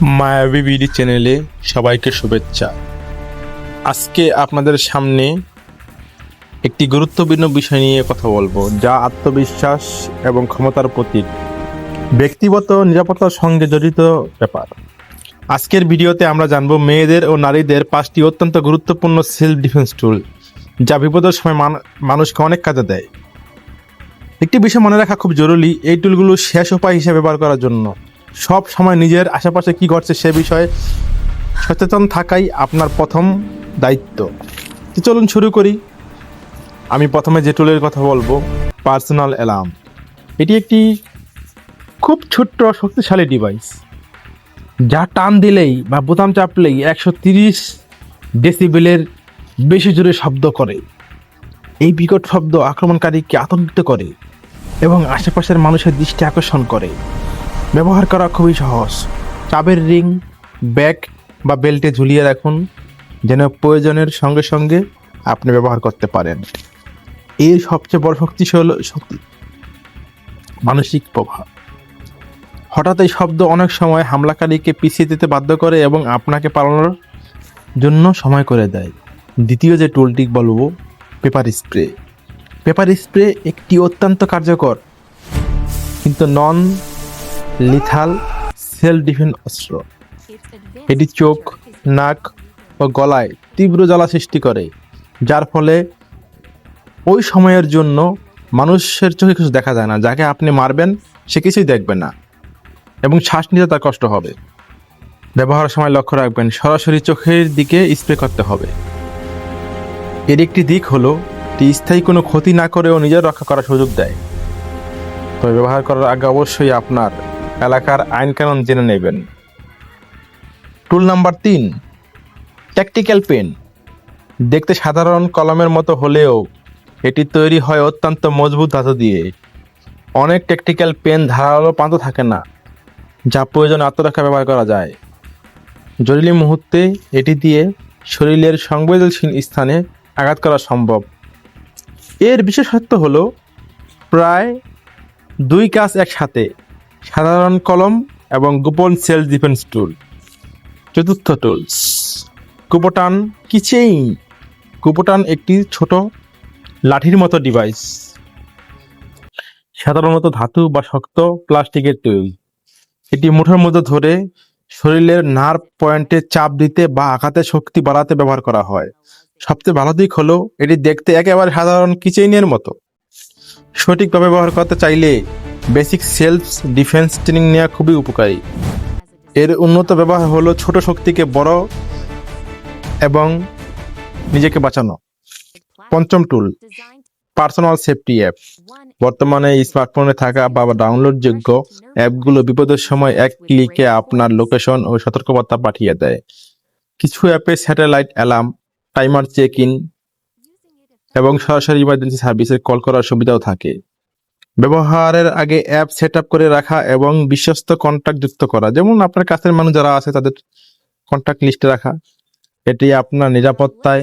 মায়াবী বিডি চ্যানেলে সবাইকে শুভেচ্ছা। আজকে আপনাদের সামনে একটি গুরুত্বপূর্ণ বিষয় নিয়ে কথা বলব, যা আত্মবিশ্বাস এবং ক্ষমতার প্রতীক। ব্যক্তিগত নিরাপত্তার সঙ্গে জড়িত ব্যাপার। আজকের ভিডিওতে আমরা জানব মেয়েদের ও নারীদের পাঁচটি অত্যন্ত গুরুত্বপূর্ণ সেলফ ডিফেন্স টুল যা বিপদের সময় মান- মানুষকে অনেক কাজে দেয়। একটি বিষয় মনে রাখা খুব জরুরি, এই টুলগুলো শেষ উপায় হিসেবে ব্যবহার করার জন্য। সব সময় নিজের আশেপাশে কি ঘটছে সে বিষয়ে সচেতন থাকাই আপনার প্রথম দায়িত্ব। তো চলুন শুরু করি। আমি প্রথমে যে টুলের কথা বলব পার্সোনাল অ্যালার্ম এটি একটি খুব ছোট্ট শক্তিশালী ডিভাইস যা টান দিলেই বা বোতাম চাপলেই একশো তিরিশ ডেসিবেলের বেশি জোরে শব্দ করে। এই বিকট শব্দ আক্রমণকারীকে আতঙ্কিত করে এবং আশেপাশের মানুষের দৃষ্টি আকর্ষণ করে। ব্যবহার করা খুবই সহজ। চাবের রিং, ব্যাগ বা বেল্টে ঝুলিয়ে রাখুন, যেন প্রয়োজনের সঙ্গে সঙ্গে আপনি ব্যবহার করতে পারেন। এর সবচেয়ে বড় শক্তি শক্তিশালী শক্তি, মানসিক প্রভাব। হঠাৎ এই শব্দ অনেক সময় হামলাকারীকে পিছিয়ে দিতে বাধ্য করে এবং আপনাকে পালানোর জন্য সময় করে দেয়। দ্বিতীয় যে টুলটি বলব, পেপার স্প্রে। পেপার স্প্রে একটি অত্যন্ত কার্যকর, কিন্তু নন লিথাল সেল ডিফেন্স অস্ত্র। এটি চোখ, নাক ও গলায় তীব্র জ্বালা সৃষ্টি করে, যার ফলে ওই সময়ের জন্য মানুষের চোখে কিছু দেখা যায় না। যাকে আপনি মারবেন, সে কিছুই দেখবে না এবং শ্বাস নিতে তার কষ্ট হবে। ব্যবহারের সময় লক্ষ্য রাখবেন, সরাসরি চোখের দিকে স্প্রে করতে হবে। এর একটি দিক হলো, এটি স্থায়ী কোনো ক্ষতি না করেও নিজের রক্ষা করার সুযোগ দেয়। তবে ব্যবহার করার আগে অবশ্যই আপনার এলাকার আইন কানুন জেনে নেবেন। টুল নাম্বার তিন ট্যাকটিক্যাল পেন দেখতে সাধারণ কলমের মতো হলেও এটি তৈরি হয় অত্যন্ত মজবুত ধাতু দিয়ে। অনেক ট্যাকটিক্যাল পেন ধারালো পান্ত থাকে না, যা প্রয়োজনে আত্মরক্ষা ব্যবহার করা যায়। জরুরি মুহূর্তে এটি দিয়ে শরীরের সংবেদনশীল স্থানে আঘাত করা সম্ভব। এর বিশেষত্ব হলো প্রায় দুই কাজ একসাথে। সাধারণ কলম এবং গোপন সেলফ ডিফেন্স টুল। চতুর্থ টুলস। কুপোটান কিচেইন। কুপোটান একটি ছোট লাঠির মতো ডিভাইস সাধারণত ধাতু বা শক্ত প্লাস্টিকের টুল। এটি মুঠোর মধ্যে ধরে শরীরের নার্ভ পয়েন্টে চাপ দিতে বা আঘাতে শক্তি বাড়াতে ব্যবহার করা হয়। সবচেয়ে ভালো দিক হলো, এটি দেখতে একেবারে সাধারণ কিচেইনের মতো। সঠিকভাবে ব্যবহার করতে চাইলে বেসিক সেলফ ডিফেন্স ট্রেনিং নেওয়া খুবই উপকারী। এর উন্নত ব্যবহার হলো ছোট শক্তিকে বড় এবং নিজেকে বাঁচানো। পঞ্চম টুল পার্সোনাল সেফটি অ্যাপ বর্তমানে স্মার্টফোনে থাকা বা ডাউনলোডযোগ্য অ্যাপগুলো বিপদের সময় এক ক্লিকে আপনার লোকেশন ও সতর্কবার্তা পাঠিয়ে দেয়। কিছু অ্যাপে satellite alarm timer check in এবং সরাসরি ইমার্জেন্সি সার্ভিসে কল করার সুবিধাও থাকে। ব্যবহারের আগে অ্যাপ সেট করে রাখা এবং বিশ্বস্ত কন্ট্যাক্ট যুক্ত করা। যেমন আপনার কাছের মানুষ যারা আছে, তাদের কন্ট্যাক্ট লিস্টে রাখা। এটি আপনার নিরাপত্তায়